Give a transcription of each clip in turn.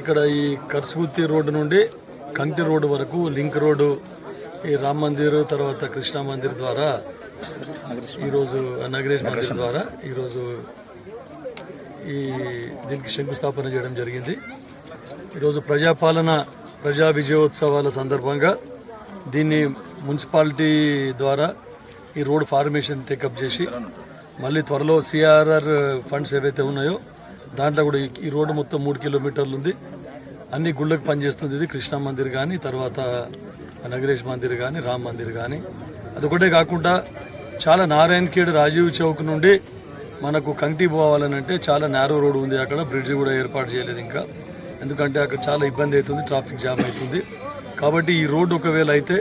ఇక్కడ ఈ కర్సుగుత్తి రోడ్డు నుండి కంటి రోడ్డు వరకు లింక్ రోడ్డు ఈ రామ్ మందిర్ తర్వాత కృష్ణ మందిర్ ద్వారా ఈరోజు నగరేష్ మందిర్ ద్వారా ఈరోజు ఈ దీనికి శంకుస్థాపన చేయడం జరిగింది. ఈరోజు ప్రజాపాలన ప్రజా విజయోత్సవాల సందర్భంగా దీన్ని మున్సిపాలిటీ ద్వారా ఈ రోడ్ ఫార్మేషన్ టేకప్ చేసి మళ్ళీ త్వరలో సిఆర్ఆర్ ఫండ్స్ ఏవైతే ఉన్నాయో దాంట్లో కూడా ఈ- రోడ్డు మొత్తం మూడు కిలోమీటర్లు ఉంది. అన్ని గుళ్ళకి పనిచేస్తుంది ఇది కృష్ణ మందిర్ కానీ తర్వాత నగరేష్ మందిర్ కానీ రామ్ మందిర్ కానీ అదొకటే కాకుండా చాలా నారాయణఖేడ్ రాజీవ్ చౌక్ నుండి మనకు కంటి పోవాలని అంటే చాలా నేరో రోడ్ ఉంది అక్కడ బ్రిడ్జ్ కూడా ఏర్పాటు చేయలేదు ఇంకా. ఎందుకంటే అక్కడ చాలా ఇబ్బంది అవుతుంది ట్రాఫిక్ జామ్ అవుతుంది. కాబట్టి ఈ రోడ్డు ఒకవేళ అయితే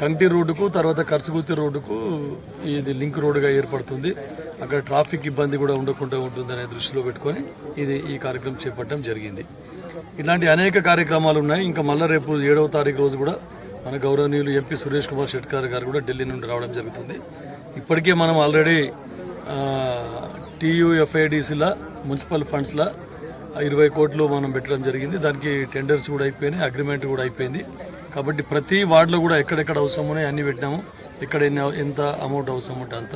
కంటి రోడ్డుకు తర్వాత కర్సుగుత్తి రోడ్డుకు ఇది లింక్ రోడ్డుగా ఏర్పడుతుంది. అక్కడ ట్రాఫిక్ ఇబ్బంది కూడా ఉండకుండా ఉంటుందనే దృష్టిలో పెట్టుకొని ఇది ఈ కార్యక్రమం చేపట్టడం జరిగింది. ఇలాంటి అనేక కార్యక్రమాలు ఉన్నాయి. ఇంకా మళ్ళీ రేపు ఏడవ తారీఖు రోజు కూడా మన గౌరవనీయులు ఎంపీ సురేష్ కుమార్ షెట్కార్ గారు కూడా ఢిల్లీ నుండి రావడం జరుగుతుంది. ఇప్పటికే మనం ఆల్రెడీ టీయూఎఫ్ఐడిసిలా మున్సిపల్ ఫండ్స్లా ఇరవై కోట్లు మనం పెట్టడం జరిగింది. దానికి టెండర్స్ కూడా అయిపోయినాయి అగ్రిమెంట్ కూడా అయిపోయింది. కాబట్టి ప్రతి వార్డులో కూడా ఎక్కడెక్కడ అవసరం అన్ని పెట్టినాము. ఎక్కడ ఎన్ని ఎంత అమౌంట్ అవసరం ఉంటే అంత.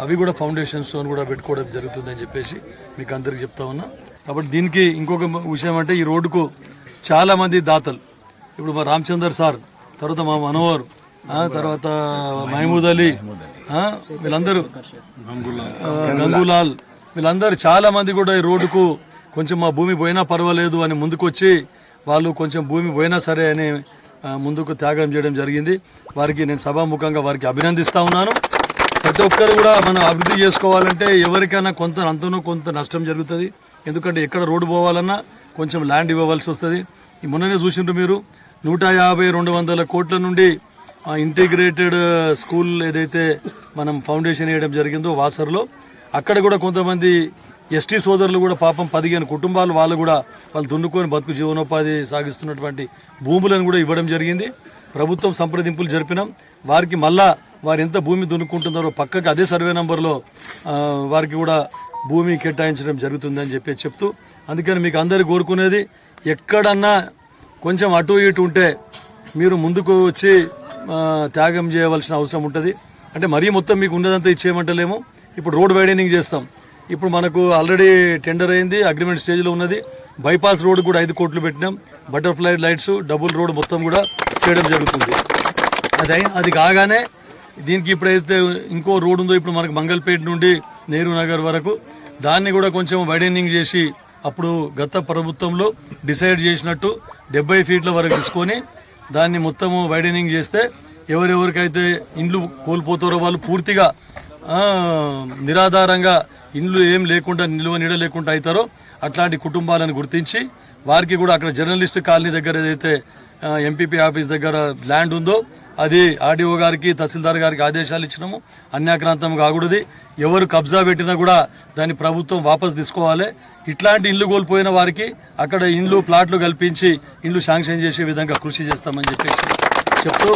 అవి కూడా ఫౌండేషన్ స్టోన్ కూడా పెట్టుకోవడం జరుగుతుందని చెప్పేసి మీకు అందరికి చెప్తా ఉన్నా. కాబట్టి దీనికి ఇంకొక విషయం అంటే ఈ రోడ్డుకు చాలామంది దాతలు. ఇప్పుడు మా రామచందర్ సార్ తర్వాత మా మనోహర్ తర్వాత మహమూద్ అలీ వీళ్ళందరూ ఆ, గంగులాల్ వీళ్ళందరూ చాలామంది కూడా ఈ రోడ్డుకు కొంచెం మా భూమి పోయినా పర్వాలేదు అని ముందుకొచ్చి వాళ్ళు కొంచెం భూమి పోయినా సరే అని ముందుకు త్యాగం చేయడం జరిగింది. వారికి నేను సభాముఖంగా వారికి అభినందిస్తూ ఉన్నాను. ప్రతి ఒక్కరు కూడా మనం అభివృద్ధి చేసుకోవాలంటే ఎవరికైనా కొంత అంతనో కొంత నష్టం జరుగుతుంది. ఎందుకంటే ఎక్కడ రోడ్డు పోవాలన్నా కొంచెం ల్యాండ్ ఇవ్వవలసి వస్తుంది. ఈ మొన్ననే చూసిండ్రు మీరు నూట యాభై రెండు వందల కోట్ల నుండి ఇంటిగ్రేటెడ్ స్కూల్ ఏదైతే మనం ఫౌండేషన్ వేయడం జరిగిందో వాసర్లో అక్కడ కూడా కొంతమంది ఎస్టీ సోదరులు కూడా పాపం పదిహేను కుటుంబాలు వాళ్ళు కూడా వాళ్ళు దున్నుకొని బతుకు జీవనోపాధి సాగిస్తున్నటువంటి భూములను కూడా ఇవ్వడం జరిగింది. ప్రభుత్వం సంప్రదింపులు జరిపినాం. వారికి మళ్ళా వారు ఎంత భూమి దున్నుకుంటున్నారో పక్కకి అదే సర్వే నెంబర్లో వారికి కూడా భూమి కేటాయించడం జరుగుతుందని చెప్పి చెప్తూ అందుకని మీకు అందరు కోరుకునేది ఎక్కడన్నా కొంచెం అటు ఇటు ఉంటే మీరు ముందుకు వచ్చి త్యాగం చేయవలసిన అవసరం ఉంటుంది. అంటే మరీ మొత్తం మీకు ఉన్నదంతా ఇచ్చేయమంటలేము. ఇప్పుడు రోడ్ వైడనింగ్ చేస్తాం. ఇప్పుడు మనకు ఆల్రెడీ టెండర్ అయింది అగ్రిమెంట్ స్టేజ్లో ఉన్నది. బైపాస్ రోడ్ కూడా ఐదు కోట్లు పెట్టినాం. బటర్ఫ్లై లైట్స్ డబుల్ రోడ్ మొత్తం కూడా చేయడం జరుగుతుంది. అది అయి- అది కాగానే దీనికి ఇప్పుడైతే ఇంకో రోడ్ ఉందో ఇప్పుడు మనకు మంగళపేట నుండి నెహ్రూ నగర్ వరకు దాన్ని కూడా కొంచెం వైడనింగ్ చేసి అప్పుడు గత ప్రభుత్వంలో డిసైడ్ చేసినట్టు డెబ్బై ఫీట్ల వరకు తీసుకొని దాన్ని మొత్తము వైడెనింగ్ చేస్తే ఎవరెవరికైతే ఇండ్లు కోల్పోతారో వాళ్ళు పూర్తిగా నిరాధారంగా ఇండ్లు ఏం లేకుండా నిల్వ నీడ లేకుండా అవుతారో అట్లాంటి కుటుంబాలను గుర్తించి వారికి కూడా అక్కడ జర్నలిస్ట్ కాలనీ దగ్గర ఏదైతే ఎంపీపీ ఆఫీస్ దగ్గర ల్యాండ్ ఉందో అది ఆర్డీఓ గారికి తహసీల్దార్ గారికి ఆదేశాలు ఇచ్చినాము. అన్యాక్రాంతం కాకూడదు. ఎవరు కబ్జా పెట్టినా కూడా దాన్ని ప్రభుత్వం వాపస్ తీసుకోవాలి. ఇట్లాంటి ఇల్లు కోల్పోయిన వారికి అక్కడ ఇండ్లు ప్లాట్లు కల్పించి ఇండ్లు శాంక్షన్ చేసే విధంగా కృషి చేస్తామని చెప్పేసి చెప్తూ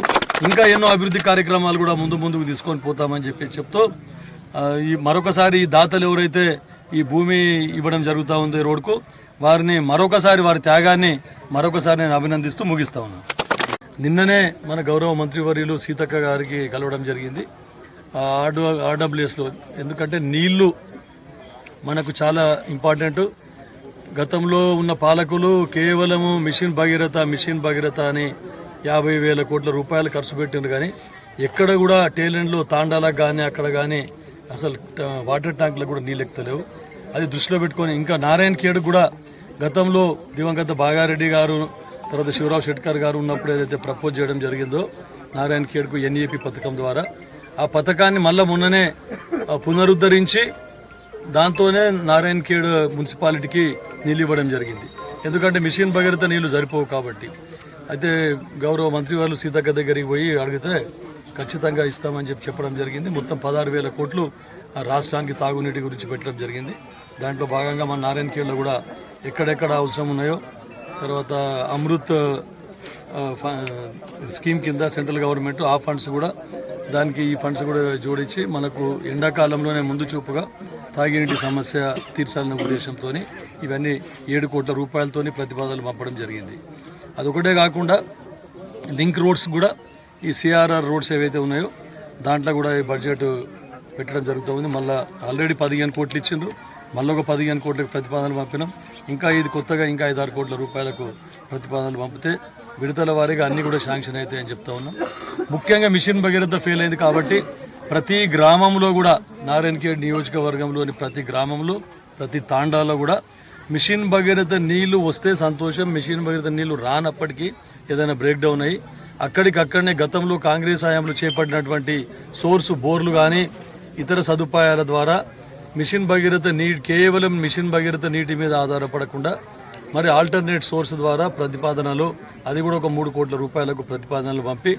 ఇంకా ఎన్నో అభివృద్ధి కార్యక్రమాలు కూడా ముందు ముందుకు తీసుకొని పోతామని చెప్పి చెప్తూ ఈ మరొకసారి ఈ దాతలు ఎవరైతే ఈ భూమి ఇవ్వడం జరుగుతూ ఉంది రోడ్కు వారిని మరొకసారి వారి త్యాగాన్ని మరొకసారి నేను అభినందిస్తూ ముగిస్తా ఉన్నాను నిన్ననే మన గౌరవ మంత్రివర్యులు సీతక్క గారికి కలవడం జరిగింది. ఆర్డు ఆర్డబ్ల్యూఎస్లో ఎందుకంటే నీళ్ళు మనకు చాలా ఇంపార్టెంట్. గతంలో ఉన్న పాలకులు కేవలము మిషన్ భగీరథ మిషన్ భగీరథ అని యాభై వేల కోట్ల రూపాయలు ఖర్చు పెట్టిండ్రు కానీ ఎక్కడ కూడా టేలెంట్లో తాండాలకు కానీ అక్కడ కానీ అసలు వాటర్ ట్యాంకులకు కూడా నీళ్ళు ఎక్కుతలేవు. అది దృష్టిలో పెట్టుకొని ఇంకా నారాయణ ఖేడ్ కూడా గతంలో దివంగత బాగారెడ్డి గారు తర్వాత శివరావు షెట్కర్ గారు ఉన్నప్పుడు ఏదైతే ప్రపోజ్ చేయడం జరిగిందో నారాయణ ఖేడ్కు ఎన్ఈపి పథకం ద్వారా ఆ పథకాన్ని మళ్ళీ మొన్ననే పునరుద్ధరించి దాంతోనే నారాయణ ఖేడ్ మున్సిపాలిటీకి నీళ్ళు ఇవ్వడం జరిగింది. ఎందుకంటే మిషన్ భగీరథ నీళ్ళు సరిపోవు కాబట్టి. అయితే గౌరవ మంత్రి వాళ్ళు సీతక్క దగ్గరికి పోయి అడిగితే ఖచ్చితంగా ఇస్తామని చెప్పి చెప్పడం జరిగింది. మొత్తం పదహారు వేల కోట్లు ఆ రాష్ట్రానికి తాగునీటి గురించి పెట్టడం జరిగింది. దాంట్లో భాగంగా మన నారాయణ ఖేడ్లో కూడా ఎక్కడెక్కడ అవసరం ఉన్నాయో తర్వాత అమృత్ ఫ- స్కీమ్ కింద సెంట్రల్ గవర్నమెంట్ ఆ ఫండ్స్ కూడా దానికి ఈ ఫండ్స్ కూడా జోడించి మనకు ఎండాకాలంలోనే ముందు చూపుగా తాగినీటి సమస్య తీర్చాలనే ఉద్దేశంతో ఇవన్నీ ఏడు కోట్ల రూపాయలతోని ప్రతిపాదనలు పంపడం జరిగింది. అదొకటే కాకుండా లింక్ రోడ్స్ కూడా ఈ సిఆర్ఆర్ రోడ్స్ ఏవైతే ఉన్నాయో దాంట్లో కూడా ఈ బడ్జెట్ పెట్టడం జరుగుతుంది. మళ్ళీ ఆల్రెడీ పదిహేను కోట్లు ఇచ్చిండ్రు. మళ్ళీ ఒక పదిహేను కోట్లకు ప్రతిపాదనలు పంపినాం. ఇంకా ఇది కొత్తగా ఇంకా ఐదారు కోట్ల రూపాయలకు ప్రతిపాదనలు పంపితే విడతల వారీగా అన్నీ కూడా శాంక్షన్ అవుతాయని చెప్తా ఉన్నాం. ముఖ్యంగా మిషన్ భగీరథ ఫెయిల్ అయింది కాబట్టి ప్రతి గ్రామంలో కూడా నారాయణఖేడ్ నియోజకవర్గంలోని ప్రతి గ్రామంలో ప్రతి తాండాలో కూడా మిషన్ భగీరథ నీళ్ళు వస్తే సంతోషం మిషన్ భగీరథ నీళ్ళు రానప్పటికీ ఏదైనా బ్రేక్ డౌన్ అయ్యి అక్కడికక్కడనే గతంలో కాంగ్రెస్ హయాంలో చేపట్టినటువంటి సోర్సు బోర్లు కానీ ఇతర సదుపాయాల ద్వారా మిషన్ భగీరథ నీటి కేవలం మిషన్ భగీరథ నీటి మీద ఆధారపడకుండా మరి ఆల్టర్నేట్ సోర్స్ ద్వారా ప్రతిపాదనలు అది కూడా ఒక మూడు కోట్ల రూపాయలకు ప్రతిపాదనలు పంపి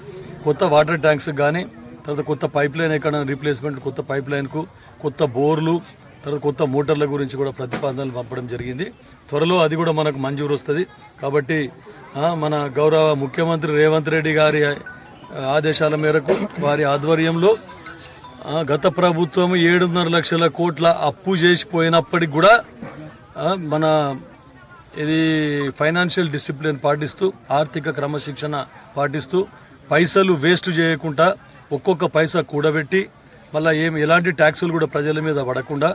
కొత్త వాటర్ ట్యాంక్స్ కానీ తర్వాత కొత్త పైప్ లైన్ ఎక్కడ రీప్లేస్మెంట్ కొత్త పైప్ లైన్కు కొత్త బోర్లు తర్వాత కొత్త మోటార్ల గురించి కూడా ప్రతిపాదనలు పంపడం జరిగింది. త్వరలో అది కూడా మనకు మంజూరు వస్తుంది. కాబట్టి మన గౌరవ ముఖ్యమంత్రి రేవంత్ రెడ్డి గారి ఆదేశాల మేరకు వారి ఆధ్వర్యంలో గత ప్రభుత్వం ఏడున్నర లక్షల కోట్ల అప్పు చేసిపోయినప్పటికి కూడా మన ఇది ఫైనాన్షియల్ డిసిప్లిన్ పాటిస్తూ ఆర్థిక క్రమశిక్షణ పాటిస్తూ పైసలు వేస్ట్ చేయకుండా ఒక్కొక్క పైసా కూడబెట్టి మళ్ళీ ఏం ఎలాంటి ట్యాక్సులు కూడా ప్రజల మీద పడకుండా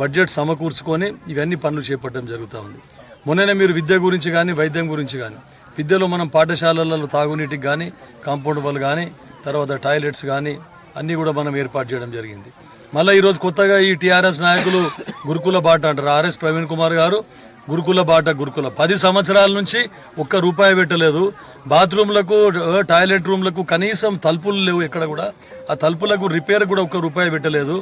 బడ్జెట్ సమకూర్చుకొని ఇవన్నీ పనులు చేపట్టడం జరుగుతూ ఉంది. మొన్ననే మీరు విద్య గురించి కానీ వైద్యం గురించి కానీ విద్యలో మనం పాఠశాలలలో తాగునీటికి కానీ కాంపౌండ్ వాళ్ళు కానీ తర్వాత టాయిలెట్స్ కానీ అన్నీ కూడా మనం ఏర్పాటు చేయడం జరిగింది. మళ్ళీ ఈరోజు కొత్తగా ఈ టీఆర్ఎస్ నాయకులు గురుకుల బాట అంటారు. ఆర్ఎస్ ప్రవీణ్ కుమార్ గారు గురుకుల బాట గురుకుల. పది సంవత్సరాల నుంచి ఒక్క రూపాయి పెట్టలేదు. బాత్రూమ్లకు టాయిలెట్ రూమ్లకు కనీసం తలుపులు లేవు ఎక్కడ కూడా. ఆ తలుపులకు రిపేర్ కూడా ఒక్క రూపాయి పెట్టలేదు.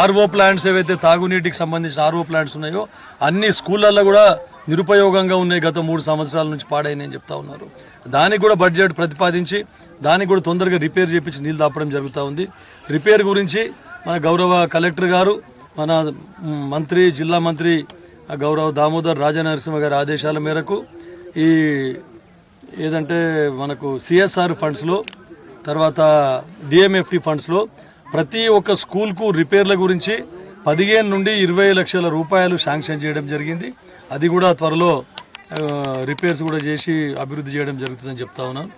ఆర్ఓ ప్లాంట్స్ ఏవైతే తాగునీటికి సంబంధించిన ఆర్ఓ ప్లాంట్స్ ఉన్నాయో అన్ని స్కూళ్ళల్లో కూడా నిరుపయోగంగా ఉన్నాయి గత మూడు సంవత్సరాల నుంచి పాడైనని చెప్తా ఉన్నారు. దానికి కూడా బడ్జెట్ ప్రతిపాదించి దానికి కూడా తొందరగా రిపేర్ చేపించి నీళ్ళు దాపడం జరుగుతూ ఉంది. రిపేర్ గురించి మన గౌరవ కలెక్టర్ గారు మన మంత్రి జిల్లా మంత్రి గౌరవ దామోదర్ రాజనరసింహ గారి ఆదేశాల మేరకు ఈ ఏదంటే మనకు సిఎస్ఆర్ ఫండ్స్లో తర్వాత డిఎంఎఫ్టి ఫండ్స్లో ప్రతి ఒక్క స్కూల్కు రిపేర్ల గురించి పదిహేను నుండి ఇరవై లక్షల రూపాయలు శాంక్షన్ చేయడం జరిగింది. అది కూడా త్వరలో రిపేర్స్ కూడా చేసి అభివృద్ధి చేయడం జరుగుతుందని చెప్తా ఉన్నాను.